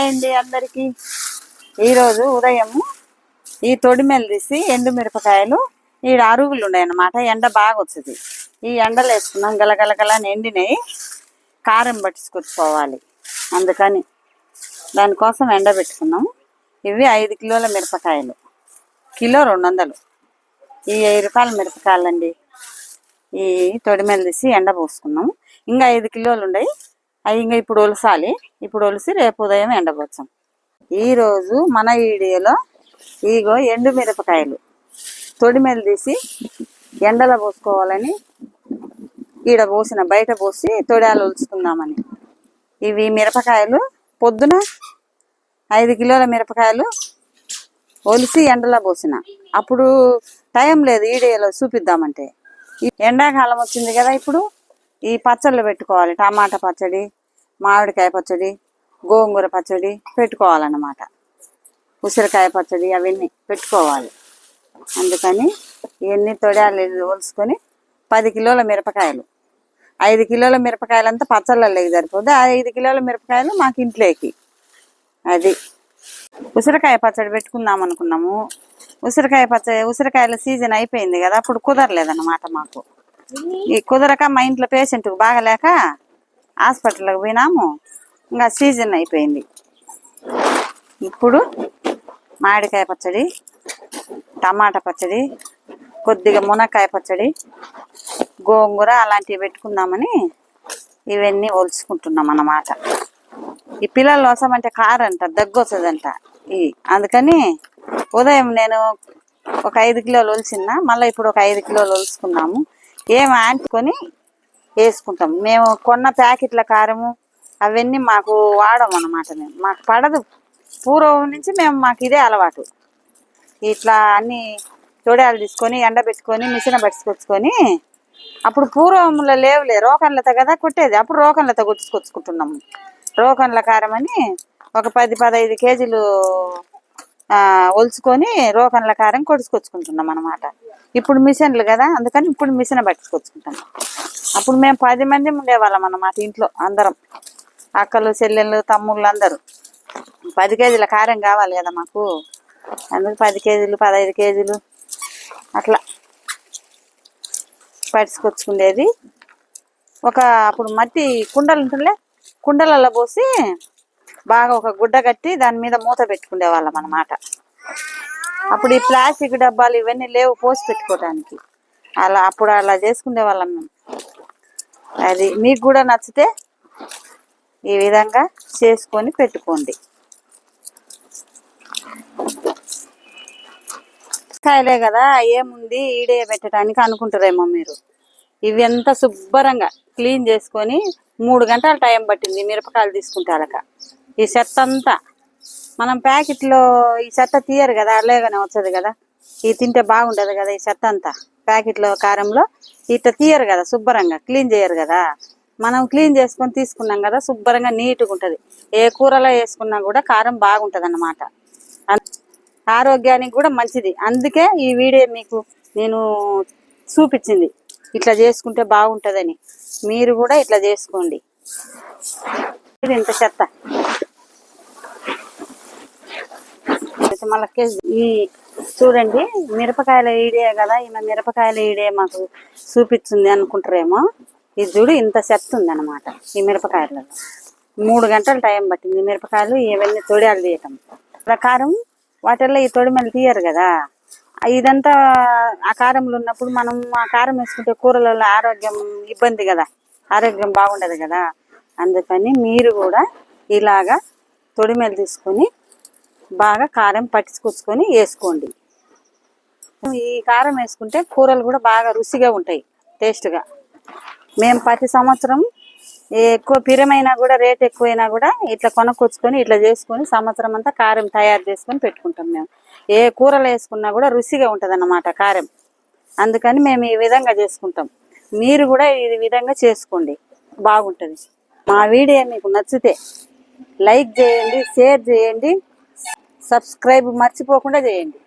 Hi అండి అందరికి. ఈరోజు ఉదయం ఈ తొడిమెలు తీసి ఎండు మిరపకాయలు ఈ అరుగులు ఉన్నాయన్నమాట. ఎండ బాగా వచ్చింది. ఈ ఎండలు వేసుకున్నాం గలగలగల ఎండినాయి కారం పట్టించుకొచ్చుకోవాలి. అందుకని దానికోసం ఎండ పెట్టుకున్నాం. ఇవి ఐదు కిలోల మిరపకాయలు. కిలో రెండు వందలు. ఈ వెయ్యి రూపాయల మిరపకాయలండి. ఈ తొడిమెలు తీసి ఎండ పోసుకున్నాం. ఇంకా ఐదు కిలోలు ఉన్నాయి. అవి ఇంకా ఇప్పుడు ఒలసాలి. ఇప్పుడు ఒలిసి రేపు ఉదయం ఎండబోచ్చాం ఈరోజు మన వీడియోలో ఇగో ఎండు మిరపకాయలు. తొడిమెలు తీసి ఎండలో పోసుకోవాలని ఈడ పోసిన బయట పోసి తొడాలు ఒలుచుకుందామని. ఇవి మిరపకాయలు పొద్దున ఐదు కిలోల మిరపకాయలు ఒలిసి ఎండలో పోసిన. అప్పుడు టైం లేదు ఈడియోలో చూపిద్దామంటే. ఈ ఎండాకాలం వచ్చింది కదా ఇప్పుడు. ఈ పచ్చళ్ళు పెట్టుకోవాలి. టమాటా పచ్చడి మామిడికాయ పచ్చడి గోంగూర పచ్చడి పెట్టుకోవాలన్నమాట. ఉసిరికాయ పచ్చడి అవన్నీ పెట్టుకోవాలి. అందుకని ఇవన్నీ తొడాలు ఒలుసుకొని పది కిలోల మిరపకాయలు. ఐదు కిలోల మిరపకాయలంతా పచ్చళ్ళకి సరిపోద్ది. ఆ ఐదు కిలోల మిరపకాయలు మాకు ఇంట్లోకి. అది. ఉసిరికాయ పచ్చడి పెట్టుకుందాం అనుకున్నాము. ఉసిరికాయ పచ్చడి ఉసిరికాయల సీజన్ అయిపోయింది కదా అప్పుడు కుదరలేదన్నమాట మాకు. ఈ కుదరక మా ఇంట్లో పేషెంట్ బాగలేక హాస్పిటల్కి పోయినాము. ఇంకా సీజన్ అయిపోయింది. ఇప్పుడు మామిడికాయ పచ్చడి టమాటా పచ్చడి కొద్దిగా మునక్కాయ పచ్చడి గోంగూర అలాంటివి పెట్టుకుందామని ఇవన్నీ ఒలుచుకుంటున్నాం అన్నమాట. ఈ పిల్లల కోసం అంటే కారంట అంట దగ్గు వస్తుందంట. ఈ అందుకని ఉదయం నేను ఒక ఐదు కిలోలు ఒలిచిన్నా మళ్ళీ ఇప్పుడు ఒక ఐదు కిలోలు ఒలుచుకున్నాము ఏం ఆంటుకొని వేసుకుంటాం. మేము కొన్న ప్యాకెట్ల కారము అవన్నీ మాకు వాడము అన్నమాట మేము. మాకు పడదు. పూర్వం నుంచి మేము మాకు ఇదే అలవాటు. ఇట్లా అన్ని తొడాలు తీసుకొని ఎండబెట్టుకొని మిషన్ పట్టుకొచ్చుకొని అప్పుడు పూర్వంలో లేవులే. రోకన్లత కదా కొట్టేది. అప్పుడు రోకన్లత కొట్టుకొచ్చుకుంటున్నాము. రోకన్ల కారం అని ఒక పది పదహైదు కేజీలు ఒలుచుకొని రోకన్ల కారం కొడుచుకొచ్చుకుంటున్నాం అనమాట ఇప్పుడు మిషన్లు కదా అందుకని ఇప్పుడు మిషన్ పట్టుకొచ్చుకుంటాం అప్పుడు మేము పది మంది ఉండేవాళ్ళం అన్నమాట ఇంట్లో అందరం. అక్కలు చెల్లెళ్ళు తమ్ముళ్ళు అందరూ. పది కేజీల కారం కావాలి కదా మాకు. అందుకు పది కేజీలు పదహైదు కేజీలు అట్లా పట్టుకొచ్చుకునేది ఒక అప్పుడు మట్టి కుండలు ఉంటుండే కుండలలో పోసి బాగా ఒక గుడ్డ కట్టి దాని మీద మూత పెట్టుకునే వాళ్ళం అన్నమాట. అప్పుడు ఈ ప్లాస్టిక్ డబ్బాలు ఇవన్నీ లేవు పోసి పెట్టుకోవడానికి అలా అప్పుడు అలా చేసుకునే వాళ్ళం మేము. అది మీకు కూడా నచ్చితే ఈ విధంగా చేసుకొని పెట్టుకోండి. కాయలే కదా ఏముంది ఈడే పెట్టడానికి అనుకుంటారేమో మీరు. ఇవి ఎంత శుభ్రంగా క్లీన్ చేసుకొని మూడు గంటల టైం పట్టింది మిరపకాయలు తీసుకుంటే అలక. ఈ చెత్త అంతా. మనం ప్యాకెట్లో ఈ చెత్త తీయరు కదా అలాగనే వచ్చదు కదా. ఇది తింటే బాగుండదు కదా ఈ చెత్త అంతా. ప్యాకెట్లో కారంలో ఇట్లా తీయరు కదా శుభ్రంగా క్లీన్ చేయరు కదా. మనం క్లీన్ చేసుకొని తీసుకున్నాం కదా శుభ్రంగా నీట్గా ఉంటుంది. ఏ కూరలో వేసుకున్నా కూడా కారం బాగుంటుంది అన్నమాట ఆరోగ్యానికి కూడా మంచిది. అందుకే ఈ వీడియో మీకు నేను చూపించింది. ఇట్లా చేసుకుంటే బాగుంటుందని. మీరు కూడా ఇట్లా చేసుకోండి. ఇది ఇంత చెత్త? మళ్ళకి ఈ చూడండి మిరపకాయల ఈడే కదా ఈమె మిరపకాయల ఈడే మాకు చూపించింది అనుకుంటారేమో. ఇది చూడు ఇంత చెత్త ఉంది అనమాట ఈ మిరపకాయలలో. మూడు గంటలు టైం పట్టింది మిరపకాయలు ఇవన్నీ తొడియాలు తీయటం. ప్రకారం వాటిల్లో ఈ తొడిమెలు తీయరు కదా. ఇదంతా ఆ కారంలో ఉన్నప్పుడు మనం ఆ కారం వేసుకుంటే కూరలలో ఆరోగ్యం ఇబ్బంది కదా. ఆరోగ్యం బాగుండదు కదా. అందుకని మీరు కూడా ఇలాగా తొడిమెలు తీసుకొని బాగా కారం పట్టించుకొచ్చుకొని వేసుకోండి. ఈ కారం వేసుకుంటే కూరలు కూడా బాగా రుచిగా ఉంటాయి టేస్ట్గా మేము ప్రతి సంవత్సరం ఎక్కువ పిరమైనా కూడా రేట్ ఎక్కువైనా కూడా ఇట్లా కొనుక్కొచ్చుకొని ఇట్లా చేసుకొని సంవత్సరం అంతా కారం తయారు చేసుకొని పెట్టుకుంటాం మేము. ఏ కూరలు వేసుకున్నా కూడా రుచిగా ఉంటుంది కారం. అందుకని మేము ఈ విధంగా చేసుకుంటాం. మీరు కూడా ఈ విధంగా చేసుకోండి. బాగుంటుంది. మా వీడియో మీకు నచ్చితే లైక్ చేయండి షేర్ చేయండి. సబ్స్క్రైబ్ మర్చిపోకుండా చేయండి.